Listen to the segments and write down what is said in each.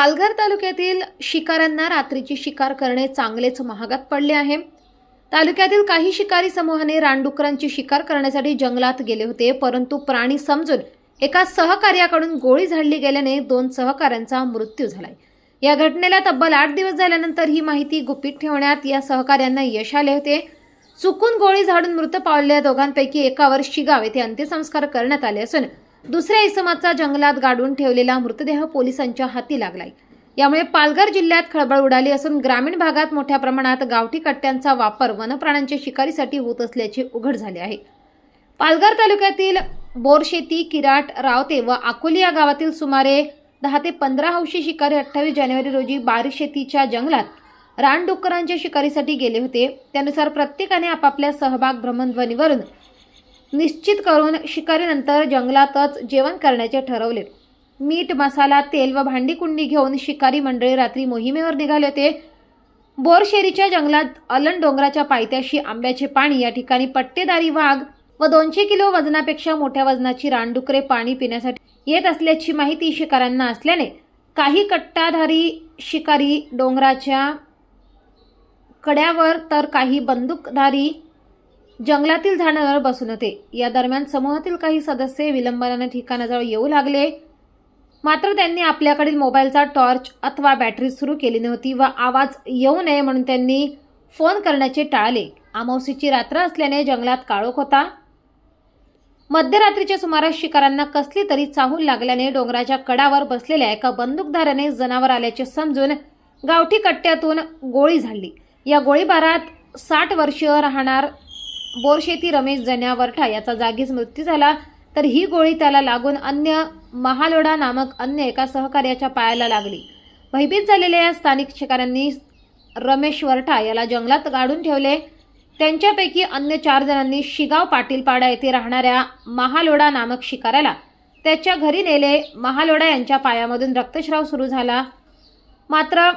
पालघर तालुक्यातील शिकाऱ्यांना रात्रीची शिकार करणे चांगलेच महागात पडले आहे. तालुक्यातील काही शिकारी समूहाने रानडुकरांची शिकार करण्यासाठी जंगलात गेले होते परंतु प्राणी समजून एका सहकार्याकडून गोळी झाडली गेल्याने दोन सहकाऱ्यांचा मृत्यू झालाय. या घटनेला तब्बल आठ दिवस झाल्यानंतर ही माहिती गुपित ठेवण्यात या सहकाऱ्यांना यश आले होते. चुकून गोळी झाडून मृत पावलेल्या दोघांपैकी एकावर शिगाव येथे अंत्यसंस्कार करण्यात आले असून दुसऱ्या इसमाचा जंगलात गाडून ठेवलेला मृतदेह पोलिसांच्या हाती लागलाय. यामुळे पालघर जिल्ह्यात खळबळ उडाली असून ग्रामीण भागात मोठ्या प्रमाणात गावठी कट्ट्यांचा वापर वनप्राण्यांच्या शिकारीसाठी होत असल्याचे उघड झाले आहे. पालघर तालुक्यातील बोरशेती किराट रावते व अकोली या गावातील सुमारे दहा ते पंधरा हौशी शिकारी अठ्ठावीस जानेवारी रोजी बारिशेतीच्या जंगलात रानडुक्करांच्या शिकारीसाठी गेले होते. त्यानुसार प्रत्येकाने आपापल्या सहभाग भ्रमणध्वनीवरून निश्चित करून शिकारीनंतर जंगलातच जेवण करण्याचे ठरवले. मीठ मसाला तेल व भांडी कुंडी घेऊन शिकारी मंडळी रात्री मोहिमेवर निघाले होते. बोरशेरीच्या जंगलात अलन डोंगराच्या पायथ्याशी आंब्याचे पाणी या ठिकाणी पट्टेदारी वाघ व दोनशे किलो वजनापेक्षा मोठ्या वजनाची रानडुकरे पाणी पिण्यासाठी येत असल्याची माहिती शिकाऱ्यांना असल्याने काही कट्टाधारी शिकारी डोंगराच्या कड्यावर तर काही बंदूकधारी जंगलातील झाडांवर बसून होते. या दरम्यान समूहातील काही सदस्य विलंबनाने ठिकाणाजवळ येऊ लागले. मात्र त्यांनी आपल्याकडील मोबाईलचा टॉर्च अथवा बॅटरी सुरू केली नव्हती व आवाज येऊ नये म्हणून त्यांनी फोन करण्याचे टाळले. अमावस्येची रात्र असल्याने जंगलात काळोख होता. मध्यरात्रीच्या सुमारास शिकारांना कसली तरी चाहूल लागल्याने डोंगराच्या कडावर बसलेल्या एका बंदूकधाराने जनावर आल्याचे समजून गावठी कट्ट्यातून गोळी झाडली. या गोळीबारात साठ वर्षीय राहणार बोरशेती रमेश जन्यावरठा याचा जागीच मृत्यू झाला. तर ही गोळी त्याला लागून अन्य महालोडा नामक अन्य एका सहकार्याच्या पायाला लागली. भयभीत झालेल्या या स्थानिक शिकाऱ्यांनी रमेश वरठा याला जंगलात गाडून ठेवले. त्यांच्यापैकी अन्य चार जणांनी शिगाव पाटीलपाडा येथे राहणाऱ्या महालोडा नामक शिकाऱ्याला त्याच्या घरी नेले. महालोडा यांच्या पायामधून रक्तस्राव सुरू झाला. मात्र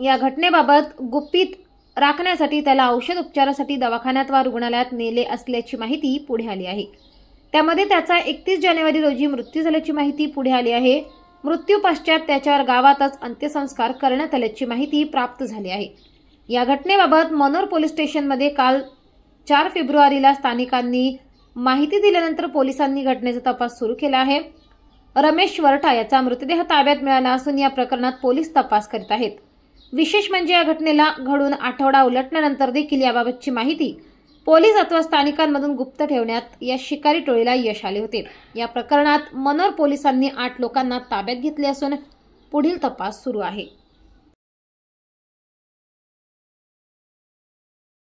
या घटनेबाबत गुपित राखण्यासाठी त्याला औषध उपचारासाठी दवाखान्यात वा रुग्णालयात नेले असल्याची माहिती पुढे आली आहे. त्यामध्ये त्याचा एकतीस जानेवारी रोजी मृत्यू झाल्याची माहिती पुढे आली आहे. मृत्यू पश्चात त्याच्यावर गावातच अंत्यसंस्कार करण्यात आल्याची माहिती प्राप्त झाली आहे. या घटनेबाबत मनोर पोलीस स्टेशनमध्ये काल चार फेब्रुवारीला स्थानिकांनी माहिती दिल्यानंतर पोलिसांनी घटनेचा तपास सुरू केला आहे. रमेश वरठा याचा मृतदेह ताब्यात मिळाला असून या प्रकरणात पोलीस तपास करीत आहेत. विशेष म्हणजे या घटनेला घडून आठवडा उलटल्यानंतर देखील याबाबतची माहिती पोलीस अथवा स्थानिकांमधून गुप्त ठेवण्यात या शिकारी टोळीला यश आले होते. या प्रकरणात मनोर पोलिसांनी आठ लोकांना ताब्यात घेतले असून पुढील तपास सुरू आहे.